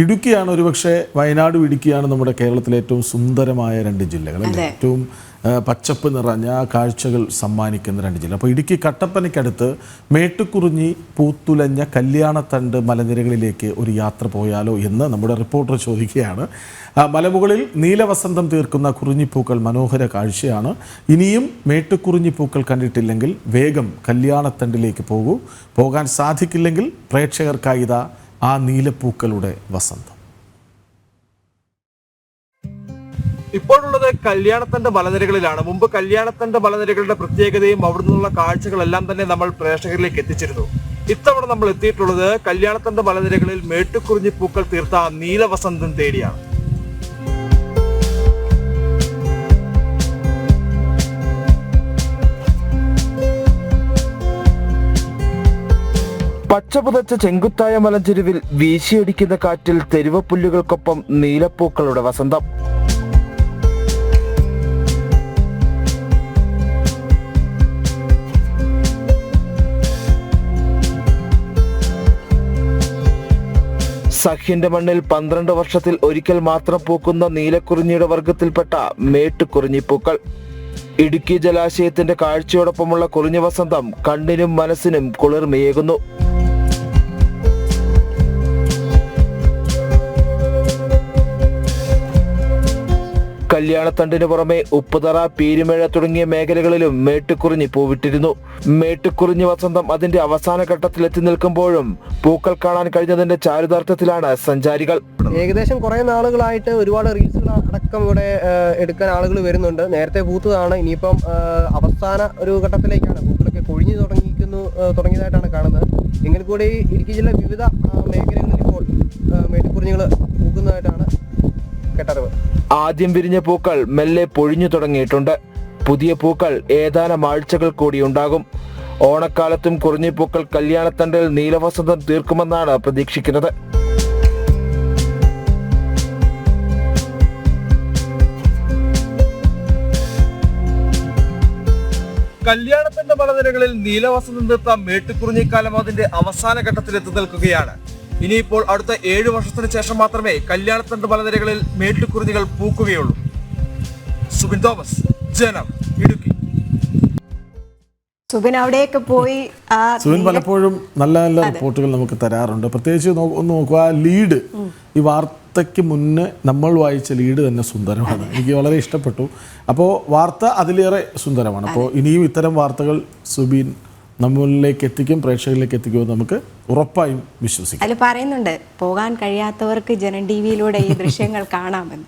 ഇടുക്കിയാണ് ഒരുപക്ഷെ വയനാടും ഇടുക്കിയാണ് നമ്മുടെ കേരളത്തിലെ ഏറ്റവും സുന്ദരമായ രണ്ട് ജില്ലകൾ ഏറ്റവും പച്ചപ്പ് നിറഞ്ഞ കാഴ്ചകൾ സമ്മാനിക്കുന്ന രണ്ട് ജില്ല. അപ്പോൾ ഇടുക്കി കട്ടപ്പനയ്ക്കടുത്ത് മേട്ടുക്കുറിഞ്ഞി പൂത്തുലഞ്ഞ കല്യാണത്തണ്ട് മലനിരകളിലേക്ക് ഒരു യാത്ര പോയാലോ എന്ന് നമ്മുടെ റിപ്പോർട്ടർ ചോദിക്കുകയാണ്. മലമുകളിൽ നീലവസന്തം തീർക്കുന്ന കുറിഞ്ഞിപ്പൂക്കൾ മനോഹര കാഴ്ചയാണ്. ഇനിയും മേട്ടുക്കുറിഞ്ഞിപ്പൂക്കൾ കണ്ടിട്ടില്ലെങ്കിൽ വേഗം കല്യാണത്തണ്ടിലേക്ക് പോകൂ. പോകാൻ സാധിക്കില്ലെങ്കിൽ പ്രേക്ഷകർക്കായി ഇതാ ആ നീലപ്പൂക്കളുടെ വസന്തം. ഇപ്പോഴുള്ളത് കല്യാണത്തിന്റെ മലനിരകളിലാണ്. മുമ്പ് കല്യാണത്തിന്റെ മലനിരകളുടെ പ്രത്യേകതയും അവിടെ നിന്നുള്ള കാഴ്ചകളെല്ലാം തന്നെ നമ്മൾ പ്രേക്ഷകരിലേക്ക് എത്തിച്ചിരുന്നു. ഇത്തവണ നമ്മൾ എത്തിയിട്ടുള്ളത് കല്യാണത്തിന്റെ മലനിരകളിൽ മേട്ടുക്കുറിഞ്ഞി പൂക്കൾ തീർത്ത നീലവസന്തം തേടിയാണ്. പച്ചപുതച്ച ചെങ്കുത്തായ മലഞ്ചെരുവിൽ വീശിയടിക്കുന്ന കാറ്റിൽ തെരുവപ്പുല്ലുകൾക്കൊപ്പം നീലപ്പൂക്കളുടെ വസന്തം. സഖ്യന്റെ മണ്ണിൽ പന്ത്രണ്ട് വർഷത്തിൽ ഒരിക്കൽ മാത്രം പൂക്കുന്ന നീലക്കുറിഞ്ഞിയുടെ വർഗത്തിൽപ്പെട്ട മേട്ടുകുറിഞ്ഞിപ്പൂക്കൾ. ഇടുക്കി ജലാശയത്തിന്റെ കാഴ്ചയോടൊപ്പമുള്ള കുറിഞ്ഞി വസന്തം കണ്ണിനും മനസ്സിനും കുളിർമയേകുന്നു. കല്യാണത്തണ്ടിന് പുറമെ ഉപ്പുതറ പീരുമേഴ തുടങ്ങിയ മേഖലകളിലും മേട്ടുക്കുറിഞ്ഞി പൂവിട്ടിരുന്നു. മേട്ടുക്കുറിഞ്ഞി വസന്തം അതിന്റെ അവസാന ഘട്ടത്തിൽ എത്തി നിൽക്കുമ്പോഴും പൂക്കൾ കാണാൻ കഴിഞ്ഞതിന്റെ ചാരുതാർത്ഥത്തിലാണ് സഞ്ചാരികൾ. ഏകദേശം കുറെ നാളുകളായിട്ട് ഒരുപാട് റീൽസുകൾ അടക്കം ഇവിടെ എടുക്കാൻ ആളുകൾ വരുന്നുണ്ട്. നേരത്തെ പൂത്തതാണ് ഇനിയിപ്പം അവസാന ഒരു ഘട്ടത്തിലേക്കാണ്. പൂക്കളൊക്കെ കൊഴിഞ്ഞു തുടങ്ങിയിരിക്കുന്നു തുടങ്ങിയതായിട്ടാണ് കാണുന്നത്. എങ്കിൽ കൂടി ഇടുക്കി ജില്ല വിവിധ മേഖലകളിൽ ഇപ്പോൾ മേട്ടുക്കുറിഞ്ഞുകൾ പൂക്കുന്നതായിട്ടാണ് കേട്ടറിവ്. ആദ്യം വിരിഞ്ഞ പൂക്കൾ മെല്ലെ പൊഴിഞ്ഞു തുടങ്ങിയിട്ടുണ്ട്. പുതിയ പൂക്കൾ ഏതാനും ആഴ്ചകൾ കൂടി ഉണ്ടാകും. ഓണക്കാലത്തും കുറിഞ്ഞിപ്പൂക്കൾ കല്യാണത്തണ്ടിൽ നീലവസന്തം തീർക്കുമെന്നാണ് പ്രതീക്ഷിക്കുന്നത്. കല്യാണത്തിന്റെ മലനിരകളിൽ നീലവസന്തം തീർത്ത മേട്ടുകുറിഞ്ഞിക്കാലം അതിന്റെ അവസാന ഘട്ടത്തിൽ എത്തി നിൽക്കുകയാണ്. ഇനിയിപ്പോൾ അടുത്ത ഏഴു വർഷത്തിന് ശേഷം മാത്രമേ കല്യാണത്തിന്റെ മലനിരകളിൽ മേട്ടുക്കുരുതികൾ പൂക്കുകയുള്ളൂ. സുബിൻ തോമസ് ജനം ഇടുക്കി. സുബിൻ അവിടെയൊക്കെ പോയി ആ സുവിൻ പലപ്പോഴും നല്ല നല്ല റിപ്പോർട്ടുകൾ നമുക്ക് തരാറുണ്ട്. പ്രത്യേകിച്ച് ഒന്ന് നോക്കുക ആ ലീഡ് ഈ വാർത്തയ്ക്ക് മുന്നേ നമ്മൾ വായിച്ച ലീഡ് തന്നെ സുന്ദരമാണ്. എനിക്ക് വളരെ ഇഷ്ടപ്പെട്ടു. അപ്പോൾ വാർത്ത അതിലേറെ സുന്ദരമാണ്. അപ്പോൾ ഇനിയും ഇത്തരം വാർത്തകൾ സുബീൻ നമ്മളിലേക്ക് എത്തിക്കും പ്രേക്ഷകരിലേക്ക് എത്തിക്കും നമുക്ക് ഉറപ്പായും വിശ്വസിക്കും. അതിൽ പറയുന്നുണ്ട് പോകാൻ കഴിയാത്തവർക്ക് ജനം ടി വിയിലൂടെ ഈ ദൃശ്യങ്ങൾ കാണാമെന്ന്.